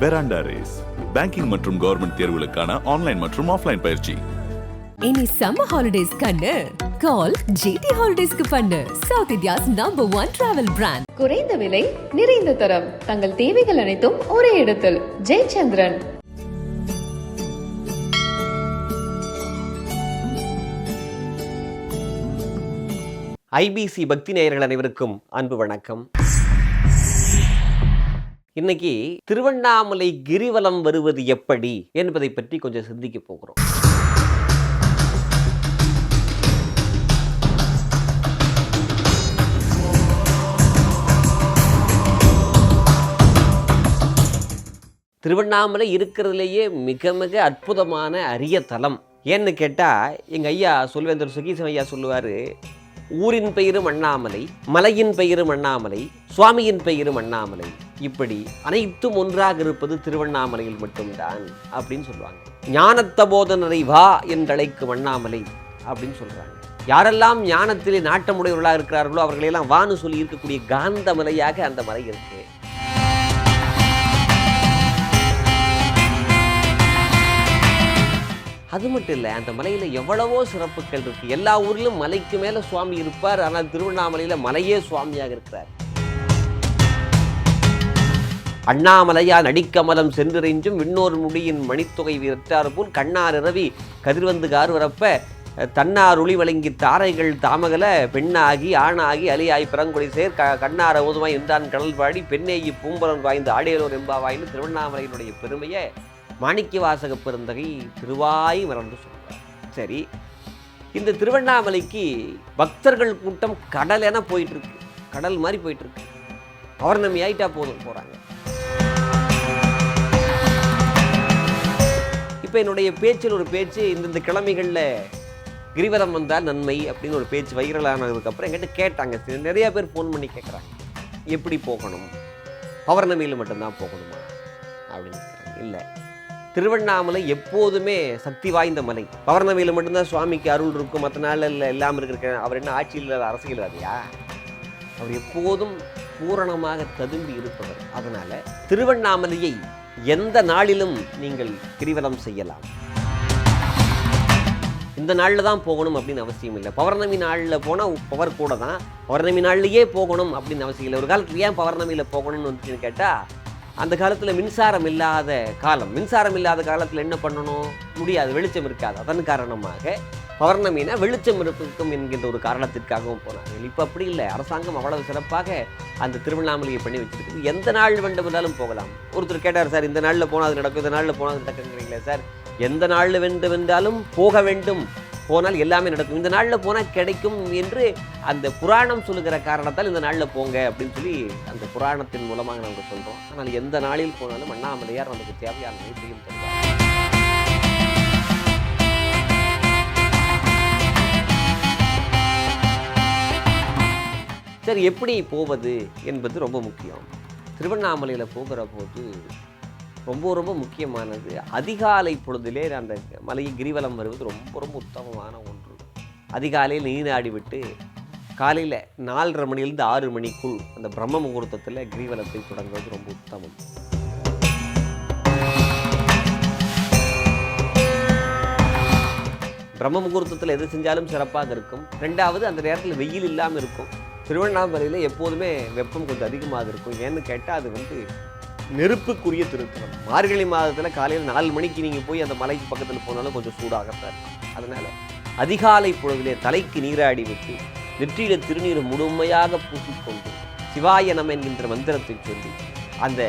பெராண்டா Race banking மற்றும் government தேர்வுகளுக்கான online மற்றும் ஆஃப்லைன் பயிற்சி. இனி சம்மர் ஹாலிடேஸ் கண்ணு. கால் ஜிடி ஹாலிடேஸ்க்கு பண்ணு. South India's number one travel brand குறைந்த விலை நிறைந்த தரம். தங்கள் தேவைகள் அனைத்தும் ஒரே இடத்தில். ஜெயச்சந்திரன். ஐபிசி பக்தி நேயர்கள் அனைவருக்கும் அன்பு வணக்கம். இன்னைக்கு திருவண்ணாமலை கிரிவலம் வருவது எப்படி என்பதை பற்றி கொஞ்சம் சிந்திக்க போகிறோம். திருவண்ணாமலை இருக்கிறதுலேயே மிக மிக அற்புதமான அரிய தலம். ஏன்னு கேட்டால் எங்கள் ஐயா சொல்வேந்தர் சுகீசன் ஐயா சொல்லுவார் ஊரின் பெயரும் அண்ணாமலை மலையின் பெயரும் அண்ணாமலை சுவாமியின் பெயரும் அண்ணாமலை. இப்படி அனைத்தும் ஒன்றாக இருப்பது திருவண்ணாமலையில் மட்டும்தான் அப்படின்னு சொல்லுவாங்க. ஞானத்த போதனரை வா என்றழைக்கும் அண்ணாமலை அப்படின்னு சொல்கிறாங்க யாரெல்லாம் ஞானத்திலே நாட்டமுடையவர்களாக இருக்கிறார்களோ அவர்களையெல்லாம் வான்னு சொல்லி இருக்கக்கூடிய காந்த மலையாக அந்த மலை இருக்கு. அது மட்டும் இல்லை அந்த மலையில் எவ்வளவோ சிறப்புகள் இருக்கு. எல்லா ஊர்லயும் மலைக்கு மேலே சுவாமி இருப்பார். ஆனால் திருவண்ணாமலையில் மலையே சுவாமியாக இருக்கிறார். அண்ணாமலையா நடிக்கமலம் சென்றிறைஞ்சும் விண்ணோர் முடியின் மணித்தொகை வீரற்றார் போல் கண்ணார் இரவி கதிர்வந்து கார் வரப்ப தன்னார் ஒளி வழங்கி தாரைகள் தாமகல பெண்ணாகி ஆணாகி அலியாய் பிறங்குடி சேர் க கண்ணார ஓதுமாய் என்றான் கடல் பாடி பெண்ணேயி பூம்பலன் வாய்ந்து எம்பா என்பாவாயின்னு திருவண்ணாமலையினுடைய பெருமையை. மாணிக்க வாசக பெருந்தகை திருவாய் மறந்து சொல்கிறார். சரி இந்த திருவண்ணாமலைக்கு பக்தர்கள் கூட்டம் கடல் என போயிட்டுருக்கு. கடல் மாதிரி போயிட்டுருக்கு. பௌர்ணமி ஆயிட்டா போதும் போகிறாங்க இப்போ என்னுடைய பேச்சில் ஒரு பேச்சு இந்தந்த கிழமைகளில் கிரிவலம் வந்தால் நன்மை அப்படின்னு ஒரு பேச்சு வைரலானதுக்கப்புறம் என்கிட்ட கேட்டாங்க. சரி, பேர் ஃபோன் பண்ணி கேட்குறாங்க எப்படி போகணும்? பௌர்ணமியில் மட்டும்தான் போகணுமா? அப்படின்னு கேட்குறாங்க இல்லை. திருவண்ணாமலை எப்போதுமே சக்தி வாய்ந்த மலை. பௌர்ணமியில் மட்டும்தான் சுவாமிக்கு அருள் இருக்கும். மற்ற நாளில் இல்லாமல் இருக்கிற அவர் என்ன ஆட்சியில் இல்லாத அரசியல்வாதியா அவர் எப்போதும் பூரணமாக ததும்பி இருப்பவர். அதனால திருவண்ணாமலையை எந்த நாளிலும் நீங்கள் கிரிவலம் செய்யலாம். இந்த நாளில் தான் போகணும் அப்படின்னு அவசியம் இல்லை. பௌர்ணமி நாளில் போனால் பவர் கூட தான். பௌர்ணமி நாள்லேயே போகணும் அப்படின்னு அவசியம் இல்லை. ஒரு காலத்தில் ஏன் பௌர்ணமியில் போகணும்னு வந்துச்சுன்னு கேட்டால் அந்த காலத்தில் மின்சாரம் இல்லாத காலம். மின்சாரம் இல்லாத காலத்தில் என்ன பண்ணணும்? முடியாது வெளிச்சம் இருக்காது. அதன் காரணமாக பௌர்ணமினா வெளிச்சம் இருக்கும் என்கின்ற ஒரு காரணத்திற்காகவும் போனார்கள் இப்போ அப்படி இல்லை. அரசாங்கம் அவ்வளவு சிறப்பாக அந்த திருவண்ணாமலையை பண்ணி வச்சிருக்கு எந்த நாள் வேண்டுமென்றாலும் போகலாம். ஒருத்தர் கேட்டார் சார் இந்த நாளில் போனால் அது நடக்கும். இந்த நாளில் போனால் அது நடக்குங்கிறீங்களே சார். எந்த நாளில் வேண்டுமென்றாலும் போக வேண்டும். போனால் எல்லாமே நடக்கும். இந்த நாளில் போனால் கிடைக்கும் என்று அந்த புராணம் சொல்லுகிற காரணத்தால் இந்த நாளில் போங்க அப்படின்னு சொல்லி அந்த புராணத்தின் மூலமாக நமக்கு சொல்கிறோம் ஆனால் எந்த நாளில் போனாலும் அண்ணாமலையார் நமக்கு தேவையான அனைத்தையும் தருவார். சரி எப்படி போவது என்பது ரொம்ப முக்கியம். திருவண்ணாமலையில் போகிற போது ரொம்ப ரொம்ப முக்கியமானது. அதிகாலை பொழுதிலே அந்த மலையை கிரிவலம் வருவது ரொம்ப ரொம்ப உத்தமமான ஒன்று. அதிகாலையில் நீராடி விட்டு காலையில் நாலரை மணிலேருந்து ஆறு மணிக்குள் அந்த பிரம்ம முகூர்த்தத்தில் கிரிவலத்தை தொடங்குவது ரொம்ப உத்தமம். பிரம்ம முகூர்த்தத்தில் எது செஞ்சாலும் சிறப்பாக இருக்கும். ரெண்டாவது அந்த நேரத்தில் வெயில் இல்லாமல் இருக்கும். திருவண்ணாமலையில் எப்போதுமே வெப்பம் கொஞ்சம் அதிகமாக இருக்கும். ஏன்னு கேட்டால் அது வந்து நெருப்புக்குரிய திருத்தலம். மார்கழி மாதத்தில் காலையில் நாலு மணிக்கு நீங்கள் போய் அந்த மலைக்கு பக்கத்தில் போனாலும் கொஞ்சம் சூடாகத்தான் அதனால் அதிகாலை பொழுதிலே தலைக்கு நீராடி விட்டு நெற்றியில திருநீரை முழுமையாக பூசிக்கொண்டு சிவாய நம என்கின்ற மந்திரத்தை சொல்லி அந்த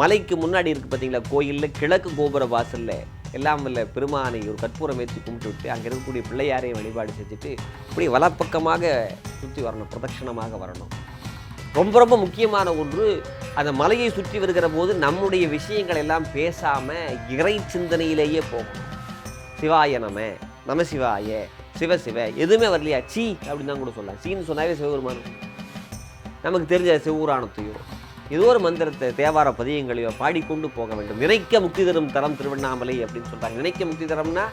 மலைக்கு முன்னாடி இருக்கு பார்த்தீங்களா கோயிலில் கிழக்கு கோபுர வாசல்ல எல்லாம் இல்லை பெருமானை ஒரு கற்பூரம் ஏற்றி கும்பிட்டு விட்டு அங்கே இருக்கக்கூடிய பிள்ளையாரையும் வழிபாடு செஞ்சுட்டு இப்படி வலப்பக்கமாக சுற்றி வரணும் பிரதட்சணமாக வரணும். ரொம்ப ரொம்ப முக்கியமான ஒன்று அந்த மலையை சுற்றி வருகிற போது நம்முடைய விஷயங்கள் எல்லாம் பேசாம இறை சிந்தனையிலேயே போகும். சிவாய நம நம சிவாய சிவ சிவ எதுவுமே வரலையா? சீ அப்படின்னு தான் கூட சொல்லலாம். சீன்னு சொன்னாவே சிவபெருமான். நமக்கு தெரிஞ்ச சிவபுராணத்தையோ ஏதோ ஒரு மந்திரத்தை தேவார பதியங்களையோ பாடிக்கொண்டு போக வேண்டும். நினைக்க முக்தி தரும் தரம் திருவண்ணாமலை அப்படின்னு சொல்கிறாங்க நினைக்க முக்தி தரம்னா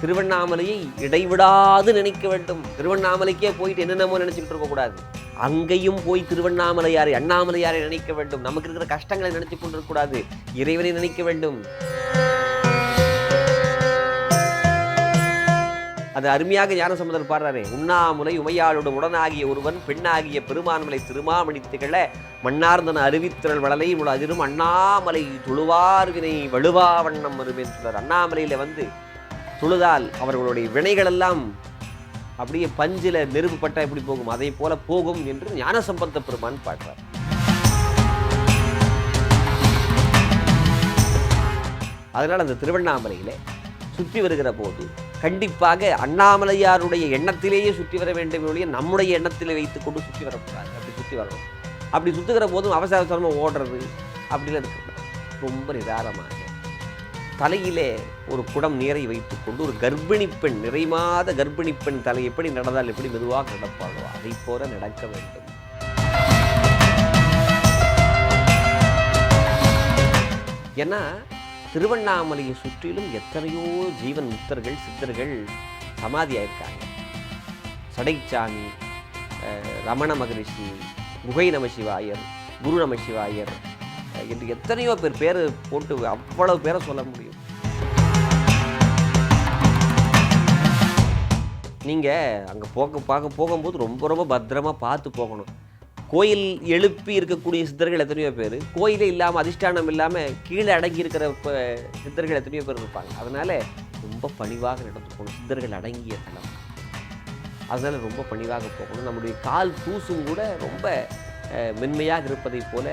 திருவண்ணாமலையை இடைவிடாது நினைக்க வேண்டும். திருவண்ணாமலைக்கே போயிட்டு என்னென்னமோ நினச்சிக்கிட்டு இருக்கக்கூடாது. அங்கேயும் போய் திருவண்ணாமலையாரை அண்ணாமலையாரை நினைக்க வேண்டும். நமக்கு இருக்கிற கஷ்டங்களை நினைத்து கொண்டிருக்கக்கூடாது. இறைவனை நினைக்க வேண்டும். அது அருமையாக ஞானசம்பந்தர் பாடுறாரே. உண்ணாமுலை உமையாளோடு உடனாகிய ஒருவன் பெண்ணாகிய பெருமான்மலை திருமாமணி திகழ மன்னார்ந்தன அறிவித்திரள் வளலை முழு அதிரும் அண்ணாமலை துழுவார் வினை வலுவா வண்ணம் வருவேன் சொல்றார் அண்ணாமலையில் வந்து தொழுதால் அவர்களுடைய வினைகளெல்லாம் அப்படியே பஞ்சில் நெருப்பு பட்டா எப்படி போகும்? அதே போல போகும் என்று ஞானசம்பந்த பெருமான் பாடுறார். அதனால் அந்த திருவண்ணாமலையில் சுற்றி வருகிற போது கண்டிப்பாக அண்ணாமலையாருடைய எண்ணத்திலேயே சுற்றி வர வேண்டும் ஒழிய நம்முடைய எண்ணத்தில் வைத்து கொண்டு சுற்றி வரக்கூடாது. அப்படி சுற்றி வரணும். அப்படி சுற்றுகிற போதும் அவசர அவசரமாக ஓடுறது அப்படிலாம் இருக்கக்கூடாது ரொம்ப நிதானமாக. தலையிலே ஒரு குடம் நீரை வைத்துக்கொண்டு ஒரு கர்ப்பிணி பெண் நிறைமாத கர்ப்பிணி பெண் தலை எப்படி நடந்தால் எப்படி மெதுவாக நடப்பாளோ அதை போல நடக்க வேண்டும். ஏன்னா திருவண்ணாமலையை சுற்றிலும் எத்தனையோ ஜீவன் முக்தர்கள் சித்தர்கள் சமாதியாயிருக்காங்க. சடைச்சாமி ரமண மகரிஷி குகை நமசிவாயர் குரு நமசிவாயர் என்று எத்தனையோ பேர் பேர் போட்டு அவ்வளவு பேரை சொல்ல முடியும். நீங்கள் அங்கே போக பார்க்க போகும்போது ரொம்ப ரொம்ப பத்திரமா பார்த்து போகணும். கோயில் எழுப்பி இருக்கக்கூடிய சித்தர்கள் எத்தனையோ பேர். கோயிலே இல்லாமல் அதிஷ்டானம் இல்லாமல் கீழே அடங்கி இருக்கிற இப்போ சித்தர்கள் எத்தனையோ பேர் இருப்பாங்க. அதனால் ரொம்ப பணிவாக நடந்து போகணும். சித்தர்கள் அடங்கிய தலம். அதனால் ரொம்ப பணிவாக போகணும். நம்முடைய கால் தூசும் கூட ரொம்ப மென்மையாக இருப்பதைப் போல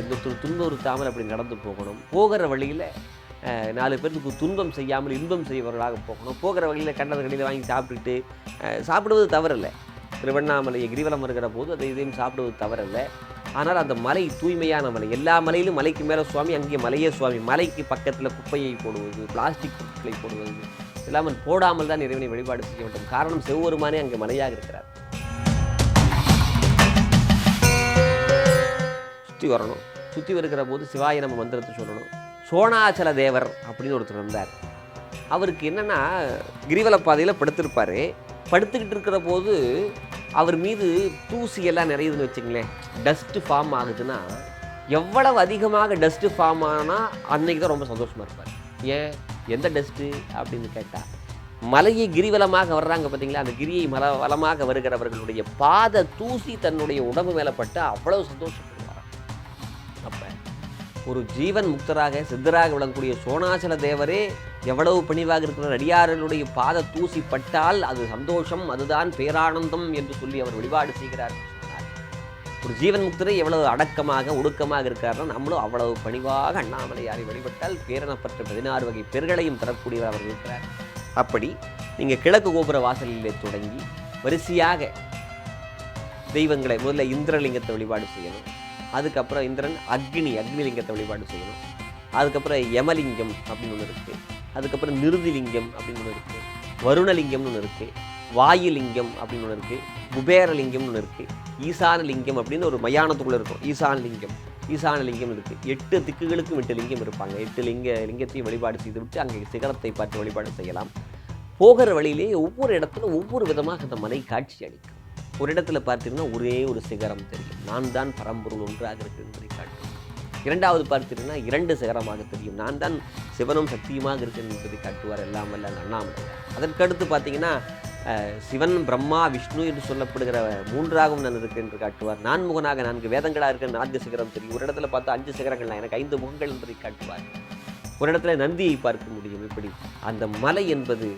இன்னொருத்தர் துன்புறுத்தாமல் அப்படி நடந்து போகணும். போகிற வழியில் நாலு பேருக்கு துன்பம் செய்யாமல் இன்பம் செய்வர்களாக போகணும் போகிற வழியில் கண்டது கடையில் வாங்கி சாப்பிட்டுட்டு சாப்பிடுவது தவறில்லை. திருவண்ணாமலையை கிரிவலம் வருகிற போது அதை இதையும் சாப்பிடுவது தவறில்லை. ஆனால் அந்த மலை தூய்மையான மலை எல்லா மலையிலும் மலைக்கு மேலே சுவாமி அங்கே மலையே சுவாமி மலைக்கு பக்கத்தில் குப்பையை போடுவது பிளாஸ்டிக் பொருட்களை போடுவது இல்லாமல் போடாமல் தான் இறைவனை வழிபாடு செய்ய வேண்டும். காரணம் செவ்வொருமானே அங்கே மலையாக இருக்கிறார். சுற்றி வரணும். சுற்றி வருகிற போது சிவாய நம்ம மந்திரத்தை சொல்லணும். சோனாச்சல தேவர் அப்படின்னு ஒருத்தர் இருந்தார் அவருக்கு என்னென்னா கிரிவல பாதையில் படுத்திருப்பார். படுத்துக்கிட்டு இருக்கிற போது அவர் மீது தூசி எல்லாம் நிறையுதுன்னு வச்சுங்களேன் டஸ்ட்டு ஃபார்ம் ஆகுதுன்னா எவ்வளவு அதிகமாக டஸ்ட்டு ஃபார்ம் ஆனால் அன்னைக்கு தான் ரொம்ப சந்தோஷமாக இருப்பார். ஏன்? எந்த டஸ்ட்டு அப்படின்னு கேட்டால் மலையை கிரிவலமாக வர்றாங்க பார்த்தீங்களா அந்த கிரியை மல வலமாக வருகிறவர்களுடைய பாத தூசி தன்னுடைய உடம்பு மேலே பட்டு அவ்வளோ சந்தோஷப்படுவார் ஒரு ஜீவன் முக்தராக சித்தராக விளங்கக்கூடிய சோனாசல தேவரே எவ்வளவு பணிவாக இருக்கிற அடியாரனுடைய பாத தூசி பட்டால் அது சந்தோஷம் அதுதான் பேரானந்தம் என்று சொல்லி அவர் வழிபாடு செய்கிறார் ஒரு ஜீவன் முக்தரை எவ்வளவு அடக்கமாக ஒடுக்கமாக இருக்கிறாரோ நம்மளும் அவ்வளவு பணிவாக அண்ணாமலையாரை வழிபட்டால் பேரணப்பற்ற பதினாறு வகை பெருகளையும் தரக்கூடியவர் அவர் இருக்கிறார். அப்படி நீங்கள் கிழக்கு கோபுர வாசலிலே தொடங்கி வரிசையாக தெய்வங்களை முதல்ல இந்திரலிங்கத்தை வழிபாடு செய்யணும். அதுக்கப்புறம் இந்திரன் அக்னி அக்னிலிங்கத்தை வழிபாடு செய்யணும். அதுக்கப்புறம் யமலிங்கம் அப்படின்னு ஒன்று இருக்குது அதுக்கப்புறம் நிருதிலிங்கம் அப்படின்னு ஒன்று இருக்குது வருணலிங்கம்னு ஒன்று இருக்குது வாயுலிங்கம் அப்படின்னு ஒன்று இருக்குது குபேரலிங்கம்னு ஒன்று இருக்குது ஈசானலிங்கம் அப்படின்னு ஒரு மயானத்துக்குள்ளே இருக்கும். ஈசானலிங்கம். ஈசானலிங்கம் இருக்குது எட்டு திக்குகளுக்கும் எட்டு லிங்கம் இருப்பாங்க. எட்டு லிங்க லிங்கத்தையும் வழிபாடு செய்து விட்டு அங்கே சிகரத்தை பார்த்து வழிபாடு செய்யலாம். போகிற வழியிலே ஒவ்வொரு இடத்துல ஒவ்வொரு விதமாக அந்த மலை காட்சி அளிக்கும். ஒரு இடத்துல பார்த்தீங்கன்னா ஒரே ஒரு சிகரம் தெரியும். நான் தான் பரம்பொருள் ஒன்றாக இருக்கு என்பதை காட்டும். இரண்டாவது பார்த்தீங்கன்னா இரண்டு சிகரமாக தெரியும். நான் தான் சிவனும் சக்தியுமாக இருக்கேன் என்பதை காட்டுவார் எல்லாம் வல்ல அண்ணாமலை. அதற்கடுத்து பார்த்தீங்கன்னா சிவன் பிரம்மா விஷ்ணு என்று சொல்லப்படுகிற மூன்றாகவும் நான் இருக்கேன் என்று காட்டுவார். நான் முகனாக நான்கு வேதங்களாக இருக்க நான்கு சிகரம் தெரியும். ஒரு இடத்துல பார்த்தா அஞ்சு சிகரங்கள் எனக்கு ஐந்து முகங்கள் என்பதை காட்டுவார். ஒரு இடத்துல நந்தியை பார்க்க முடியும். இப்படி அந்த மலை என்பது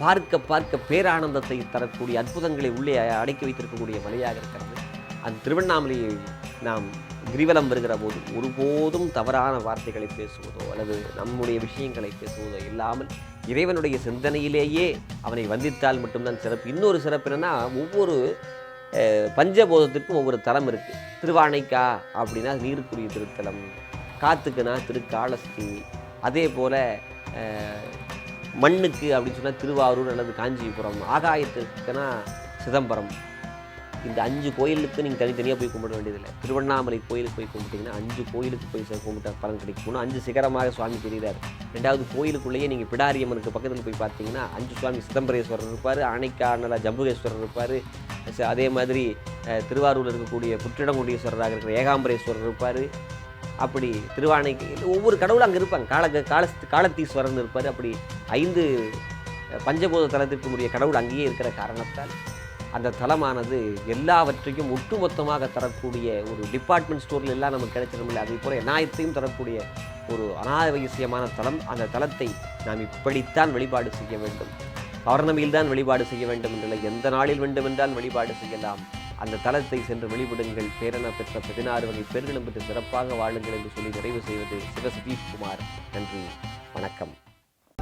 பார்க்க பார்க்க பேரானந்தத்தை தரக்கூடிய அற்புதங்களை உள்ளே அடக்கி வைத்திருக்கக்கூடிய மலையாக இருக்கிறது. அந்த திருவண்ணாமலையை நாம் கிரிவலம் வருகிற போது ஒருபோதும் தவறான வார்த்தைகளை பேசுவதோ அல்லது நம்முடைய விஷயங்களை பேசுவதோ இல்லாமல் இறைவனுடைய சிந்தனையிலேயே அவனை வந்தித்தால் மட்டும்தான் சிறப்பு. இன்னொரு சிறப்பு என்னென்னா ஒவ்வொரு பஞ்சபோதத்திற்கும் ஒவ்வொரு தலம் இருக்குது திருவானைக்கா அப்படின்னா நீருக்குரிய திருத்தலம் காத்துக்குனா திருக்காளஸ்தி அதே போல் மண்ணுக்கு அப்படின்னு சொன்னால் திருவாரூர் அல்லது காஞ்சிபுரம் ஆகாயத்துக்குன்னா சிதம்பரம். இந்த அஞ்சு கோயிலுக்கு நீங்கள் தனித்தனியாக போய் கும்பிட வேண்டியதில்லை. திருவண்ணாமலை கோயிலுக்கு போய் கும்பிட்டீங்கன்னா அஞ்சு கோயிலுக்கு போய் ச- கும்பிட்டா பலன் கிடைக்கும். ஒன்று அஞ்சு சிகரமாக சுவாமி தெரிகிறார். ரெண்டாவது கோயிலுக்குள்ளேயே நீங்கள் பிடாரியம்மனுக்கு பக்கத்தில் போய் பார்த்தீங்கன்னா அஞ்சு சுவாமி சிதம்பரேஸ்வரர் இருப்பார் ஆணைக்கானல ஜம்புகேஸ்வரர் இருப்பார் அதே மாதிரி திருவாரூரில் இருக்கக்கூடிய புற்றிடங்குடீஸ்வரராக இருக்கிற ஏகாம்பரேஸ்வரர் இருப்பார். அப்படி திருவானைக்கு ஒவ்வொரு கடவுளும் அங்கே இருப்பாங்க. கால கால காலத்தீஸ்வரன் இருப்பார். அப்படி ஐந்து பஞ்சபோத பஞ்சபூத தலத்திற்கு உரிய கடவுள் அங்கேயே இருக்கிற காரணத்தால் அந்த தலமானது எல்லாவற்றையும் ஒட்டுமொத்தமாக தரக்கூடிய ஒரு டிபார்ட்மெண்ட் ஸ்டோரில் எல்லாம் நமக்கு கிடைச்சிருமில்ல. அதே போல் எல்லாத்தையும் தரக்கூடிய ஒரு அனாவசியமான தலம் அந்த தலத்தை நாம் இப்படித்தான் வழிபாடு செய்ய வேண்டும். பௌர்ணமியில் தான் வழிபாடு செய்ய வேண்டும் என்றில்லை எந்த நாளில் வேண்டுமென்றால் வழிபாடு செய்யலாம். அந்த தலத்தை சென்று வழிபடுங்கள். பேரன பெற்ற பதினாறு வகை பேர்களும் பெற்று சிறப்பாக வாழுங்கள் என்று சொல்லி நிறைவு செய்வது சிவசதீஷ் நன்றி. வணக்கம்.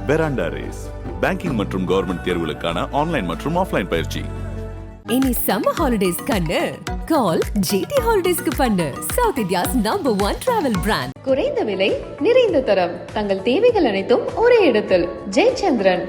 பெராண்டா ரேஸ் பேங்கிங் மற்றும் கவர்மெண்ட் தேர்வுகளுக்கான ஆன்லைன் மற்றும் ஆஃப்லைன் பயிற்சி. இனி சம்மர் ஹாலிடேஸ் கண்ணு. கால் ஜிடி ஹாலிடேஸ்க்கு பண்ணு. South India's number one travel brand குறைந்த விலை நிறைந்த தரம். தங்கள் தேவைகள் அனைத்தும் ஒரே இடத்தில். ஜெயச்சந்திரன்.